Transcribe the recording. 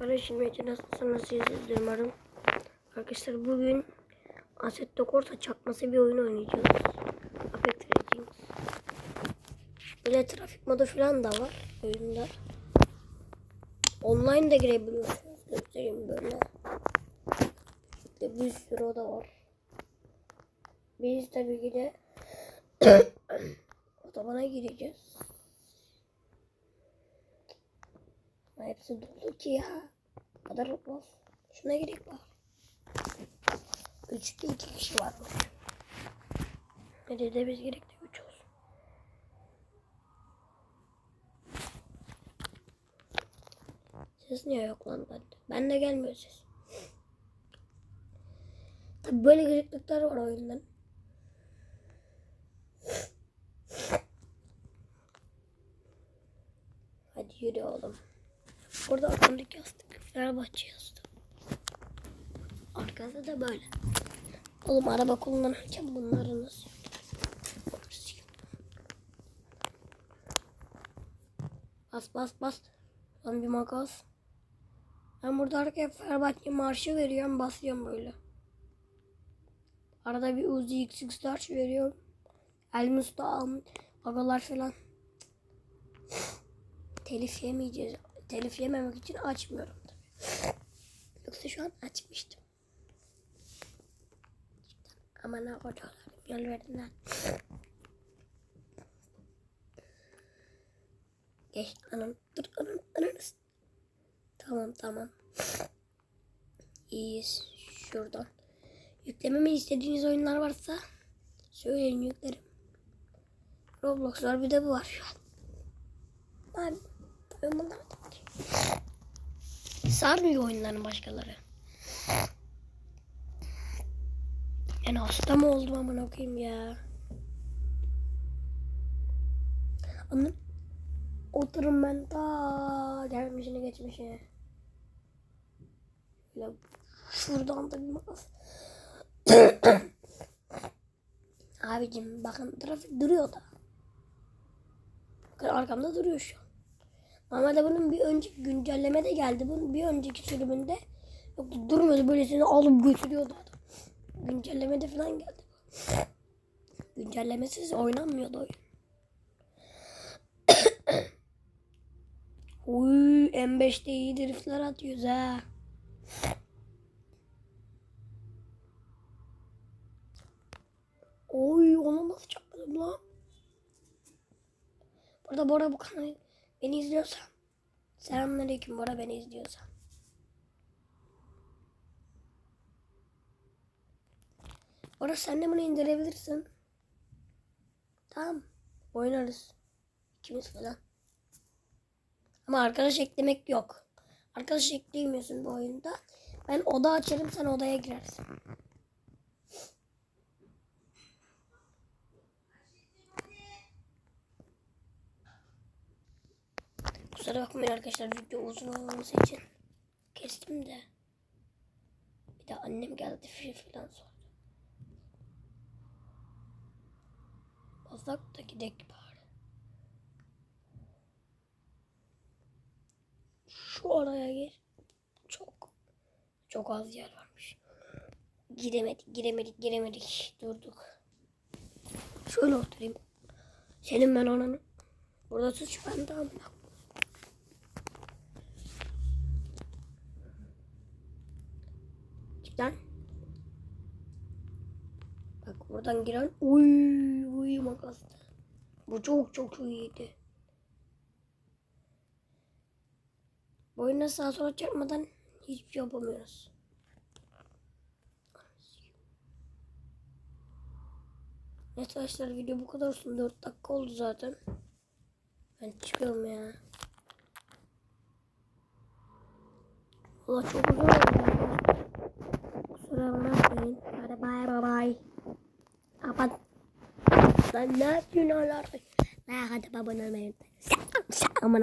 Bana şimdi nasılsınız siz umarım. Arkadaşlar bugün Assetto Corsa çakması bir oyun oynayacağız. Apex Legends. Böyle trafik modu falan da var oyunda. Online de girebiliyorsunuz. Göstereyim böyle. İşte bir sürü oda var. Biz tabii ki de otobana gireceğiz. Ama hepsi dolu ki ya. Bu kadar olmaz. Şuna gerek var. Üçte iki kişi varmış. Hadi de biz gerek de üç olsun. Ses niye yok lan bende? Bende gelmiyor ses. Tabi böyle gıcıklıklar var oyundan. Hadi yürü oğlum. Burada arkamdaki yastık. Fenerbahçe yastığı. Arkası da böyle. Oğlum araba kullanırken bunları nasıl? Bas bas bas. Lan bir makas. Ben burada arkaya Fenerbahçe marşı veriyorum. Basıyorum böyle. Arada bir Uzi XX Large veriyorum. Elmus'ta almış. Agalar falan. Telif yemeyeceğiz. Telif yememek için açmıyorum tabii. Yoksa şu an açmıştım. Ama ne yapacağım? Yol verdin lan. Geç anam. Dur anam. Ananız. Tamam tamam. İyiyiz. Şuradan. Yüklememi istediğiniz oyunlar varsa söyleyin yüklerim. Roblox var bir de bu var şu an. Ben ben bunlar da ki. Sarmıyor oyunların başkaları. Yani hasta mı oldum aman okuyayım ya. Anladın? Oturun ben ta gelmişine geçmişine. Böyle şuradan da bir. Abicim bakın trafik duruyor da. Arkamda duruyor şu an. Normalde bunun bir önceki güncelleme de geldi. Bunun bir önceki sürümünde yoktu durmuyordu böylesini alıp götürüyordu adam. Güncellemede falan geldi. Güncellemesiz oynanmıyordu oyun. Uy M5'te iyi driftler atıyoruz ha. Oy onu nasıl çarpmadım lan? Burada Bora bu kanalı beni izliyorsan. Selamünaleyküm Bora beni izliyorsan. Bora sen de bunu indirebilirsin. Tamam. Oynarız. İkimiz falan. Ama arkadaş eklemek yok. Arkadaş ekleyemiyorsun bu oyunda. Ben oda açarım sen odaya girersin. Kusura bakmayın arkadaşlar video uzun olmaması için kestim de. Bir de annem geldi falan sordu. Bazak da gidek bari. Şu araya gir. Çok çok az yer varmış. Giremedik, giremedik, giremedik. Durduk. Şöyle oturayım. Senin ben ananı. Burada suç bende amına. Cidden. Bak buradan giren uy uy. Bu çok çok iyiydi. Boyuna sağa sola çarpmadan hiçbir şey yapamıyoruz. Neyse arkadaşlar video bu kadar olsun. 4 dakika oldu zaten. Ben çıkıyorum ya. Valla çok uzun oldu. Kusura bakmayın. Hadi bay bay. Kapat. Sen ne yapıyorsun hala? Ben hadi babanı unutmayın. Aman